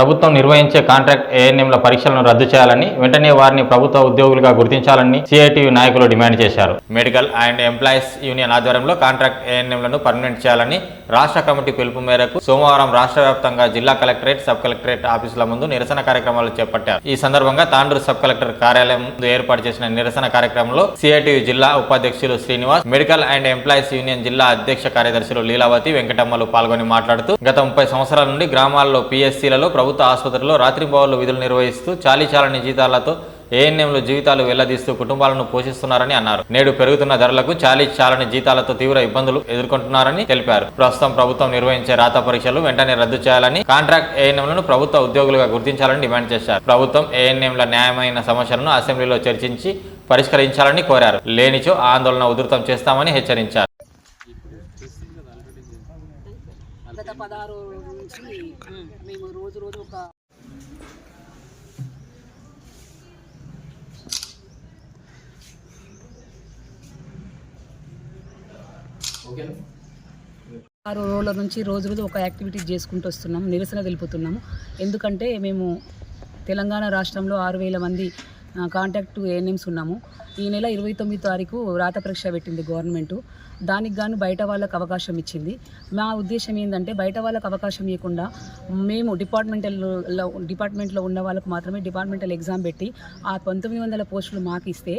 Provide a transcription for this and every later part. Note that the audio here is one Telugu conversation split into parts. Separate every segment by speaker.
Speaker 1: ప్రభుత్వం నిర్వహించే కాంట్రాక్ట్ ఏఎన్ఎంల పరీక్షలను రద్దు చేయాలని వెంటనే వారిని ప్రభుత్వ ఉద్యోగులుగా గుర్తించాలని సిఐటియు నాయకులు డిమాండ్ చేశారు. మెడికల్ అండ్ ఎంప్లాయీస్ యూనియన్ ఆధ్వర్యంలో కాంట్రాక్ట్ ఏఎన్ఎంలను పర్మనెంట్ చేయాలని రాష్ట్ర కమిటీ పిలుపు మేరకు సోమవారం రాష్ట్ర వ్యాప్తంగా జిల్లా కలెక్టరేట్ సబ్ కలెక్టరేట్ ఆఫీసుల ముందు నిరసన కార్యక్రమాలు చేపట్టారు. ఈ సందర్భంగా తాండూరు సబ్ కలెక్టర్ కార్యాలయం ముందు ఏర్పాటు చేసిన నిరసన కార్యక్రమంలో సిఐటియు జిల్లా ఉపాధ్యక్షులు Srinivas medical and employees union జిల్లా అధ్యక్ష కార్యదర్శులు లీలావతి వెంకటమ్మలు పాల్గొని మాట్లాడుతూ గత ముప్పై సంవత్సరాల నుండి గ్రామాల్లో పిఎస్సీలలో ప్రభుత్వ ప్రభుత్వ ఆసుపత్రిలో రాత్రింబవళ్ళు విధులు నిర్వహిస్తూ చాలీచాలని జీతాలతో ఏఎన్ఎంలు జీవితాలు వెళ్ళదీస్తూ కుటుంబాలను పోషిస్తున్నారని అన్నారు. నేడు పెరుగుతున్న ధరలకు చాలీ చాలని జీతాలతో తీవ్ర ఇబ్బందులు ఎదుర్కొంటున్నారని తెలిపారు. ప్రస్తుతం ప్రభుత్వం నిర్వహించే రాత పరీక్షలు వెంటనే రద్దు చేయాలని కాంట్రాక్ట్ ఏఎన్ఎంలను ప్రభుత్వ ఉద్యోగులుగా గుర్తించాలని డిమాండ్ చేశారు. ప్రభుత్వం ఏఎన్ఎంల న్యాయమైన సమస్యలను అసెంబ్లీలో చర్చించి పరిష్కరించాలని కోరారు. లేనిచో ఆందోళన ఉధృతం చేస్తామని హెచ్చరించారు.
Speaker 2: గత పదహారు నుంచి మేము రోజు రోజు ఒక ఆరు రోజుల నుంచి రోజు రోజు ఒక యాక్టివిటీ చేసుకుంటూ వస్తున్నాము నిరసన తెలుపుతున్నాము. ఎందుకంటే మేము తెలంగాణ రాష్ట్రంలో ఆరు వేల మంది కాంటాక్ట్ ఏఎన్ఎంస్ ఉన్నాము. ఈ నెల ఇరవై తొమ్మిది తారీఖు రాత పరీక్ష పెట్టింది గవర్నమెంట్. దానికి గాను బయట వాళ్ళకు అవకాశం ఇచ్చింది. మా ఉద్దేశం ఏంటంటే బయట వాళ్ళకు అవకాశం ఇవ్వకుండా మేము డిపార్ట్మెంటల్లో డిపార్ట్మెంట్లో ఉన్న వాళ్ళకు మాత్రమే డిపార్ట్మెంటల్ ఎగ్జామ్ పెట్టి ఆ పంతొమ్మిది వందల పోస్టులు మాకు ఇస్తే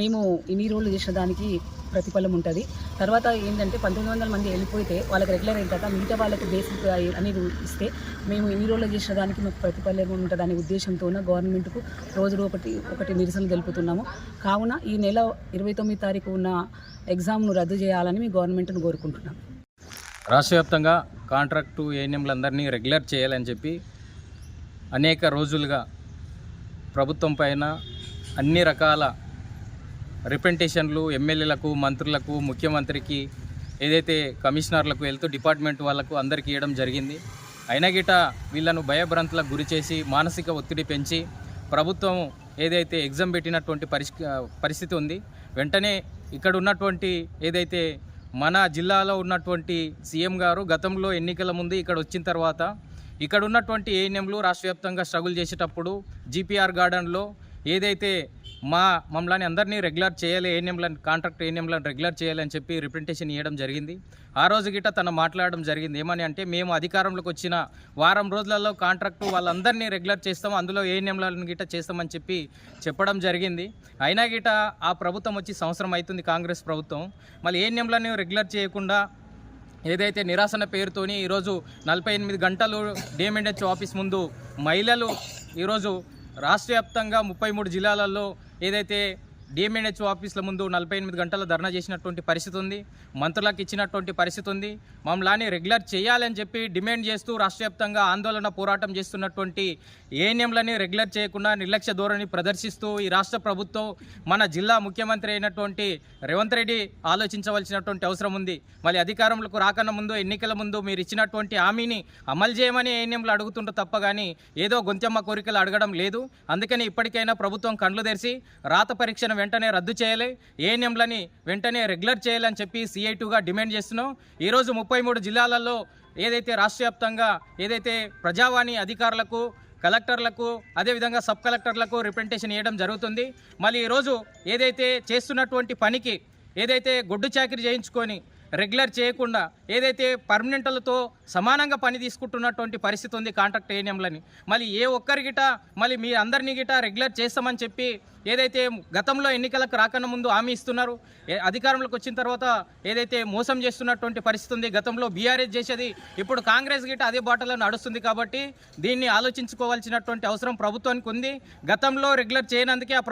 Speaker 2: మేము ఇన్ని రోజులు చేసిన దానికి ప్రతిఫలం ఉంటుంది. తర్వాత ఏంటంటే పంతొమ్మిది వందల మంది వెళ్ళిపోతే వాళ్ళకి రెగ్యులర్ అయిన తర్వాత మిగతా వాళ్ళకి బేసిక్ అనేది ఇస్తే మేము ఇన్ని రోజులు చేసిన దానికి మాకు ప్రతిఫలం ఉంటుంది అనే ఉద్దేశంతో గవర్నమెంట్కు రోజు ఒకటి ఒకటి నిరసన తెలుపుతున్నాము. కావున ఈ నెల ఇరవై తొమ్మిది తారీఖు ఉన్న ఎగ్జామ్ను రద్దు చేయాలని మీ గవర్నమెంట్ను కోరుకుంటున్నాం.
Speaker 3: రాష్ట్ర వ్యాప్తంగా కాంట్రాక్టు ఏఎన్ఎంలందరినీ రెగ్యులర్ చేయాలని చెప్పి అనేక రోజులుగా ప్రభుత్వం పైన అన్ని రకాల రిప్రజెంటేషన్లు ఎమ్మెల్యేలకు మంత్రులకు ముఖ్యమంత్రికి ఏదైతే కమిషనర్లకు వెళ్తూ డిపార్ట్మెంట్ వాళ్ళకు అందరికీ ఇవ్వడం జరిగింది. అయినా గిట వీళ్ళను భయభ్రాంతులకు గురి చేసి మానసిక ఒత్తిడి పెంచి ప్రభుత్వం ఏదైతే ఎగ్జామ్ పెట్టినటువంటి పరిస్థితి ఉంది వెంటనే ఇక్కడ ఉన్నటువంటి ఏదైతే మన జిల్లాలో ఉన్నటువంటి సీఎం గారు గతంలో ఎన్నికల ముందు ఇక్కడ వచ్చిన తర్వాత ఇక్కడ ఉన్నటువంటి ఏఎన్ఎంలు రాష్ట్ర వ్యాప్తంగా స్ట్రగుల్ చేసేటప్పుడు జీపీఆర్ గార్డెన్లో ఏదైతే మా మమ్మల్ని అందరినీ రెగ్యులర్ చేయాలి ఏఎన్ఎంలను కాంట్రాక్ట్ ఏఎన్ఎంలను రెగ్యులర్ చేయాలని చెప్పి రిప్రజెంటేషన్ ఇవ్వడం జరిగింది. ఆ రోజు గిట్ట తను మాట్లాడడం జరిగింది. ఏమని అంటే మేము అధికారంలోకి వచ్చిన వారం రోజులలో కాంట్రాక్టు వాళ్ళందరినీ రెగ్యులర్ చేస్తాం అందులో ఏఎన్ఎంలను గిట్ట చేస్తామని చెప్పి చెప్పడం జరిగింది. అయినా గిట ఆ ప్రభుత్వం వచ్చి సంవత్సరం అవుతుంది కాంగ్రెస్ ప్రభుత్వం. మళ్ళీ ఏఎన్ఎంలను రెగ్యులర్ చేయకుండా ఏదైతే నిరాశన పేరుతోని ఈరోజు నలభై ఎనిమిది గంటలు డిఎంఎన్హెచ్ ఆఫీస్ ముందు మహిళలు ఈరోజు రాష్ట్ర వ్యాప్తంగా ముప్పై మూడు జిల్లాలలో ఏదైతే డిఎంఎన్హెచ్ ఆఫీసుల ముందు నలభై ఎనిమిది గంటల ధర్నా చేసినటువంటి పరిస్థితి ఉంది. మంత్రులకు ఇచ్చినటువంటి పరిస్థితి ఉంది. మమ్మల్ని రెగ్యులర్ చేయాలని చెప్పి డిమాండ్ చేస్తూ రాష్ట్ర వ్యాప్తంగా ఆందోళన పోరాటం చేస్తున్నటువంటి ఏఎన్ఎంలని రెగ్యులర్ చేయకుండా నిర్లక్ష్య ధోరణి ప్రదర్శిస్తూ ఈ రాష్ట్ర ప్రభుత్వం మన జిల్లా ముఖ్యమంత్రి అయినటువంటి రేవంత్ రెడ్డి ఆలోచించవలసినటువంటి అవసరం ఉంది. మళ్ళీ అధికారంలోకి రాకన్నా ముందు ఎన్నికల ముందు మీరు ఇచ్చినటువంటి హామీని అమలు చేయమని ఏఎన్ఎంలు అడుగుతుంటే తప్ప కానీ ఏదో గొంతెమ్మ కోరికలు అడగడం లేదు. అందుకని ఇప్పటికైనా ప్రభుత్వం కండ్లు తెరిచి రాత పరీక్షను వెంటనే రద్దు చేయాలి. ఏఎన్ఎంలని వెంటనే రెగ్యులర్ చేయాలని చెప్పి సిఐటుగా డిమాండ్ చేస్తున్నాం. ఈరోజు ముప్పై మూడు జిల్లాలలో ఏదైతే రాష్ట్ర వ్యాప్తంగా ఏదైతే ప్రజావాణి అధికారులకు కలెక్టర్లకు అదేవిధంగా సబ్ కలెక్టర్లకు రిప్రజెంటేషన్ ఇవ్వడం జరుగుతుంది. మళ్ళీ ఈరోజు ఏదైతే చేస్తున్నటువంటి పనికి ఏదైతే గొడ్డు చాకిరి చేయించుకొని రెగ్యులర్ చేయకుండా ఏదైతే పర్మనెంట్లతో సమానంగా పని తీసుకుంటున్నటువంటి పరిస్థితి ఉంది కాంట్రాక్ట్ ఏఎన్ఎంలని మళ్ళీ ఏ ఒక్కరి గిట మళ్ళీ మీ అందరినీ గిట రెగ్యులర్ చేస్తామని చెప్పి ఏదైతే గతంలో ఎన్నికలకు రాకన్నా ముందు హామీ ఇస్తున్నారు అధికారంలోకి వచ్చిన తర్వాత ఏదైతే మోసం చేస్తున్నటువంటి పరిస్థితి ఉంది గతంలో బీఆర్ఎస్ చేసేది ఇప్పుడు కాంగ్రెస్ గిట అదే బాటలో నడుస్తుంది కాబట్టి దీన్ని ఆలోచించుకోవాల్సినటువంటి అవసరం ప్రభుత్వానికి ఉంది. గతంలో రెగ్యులర్ చేయనందుకే ఆ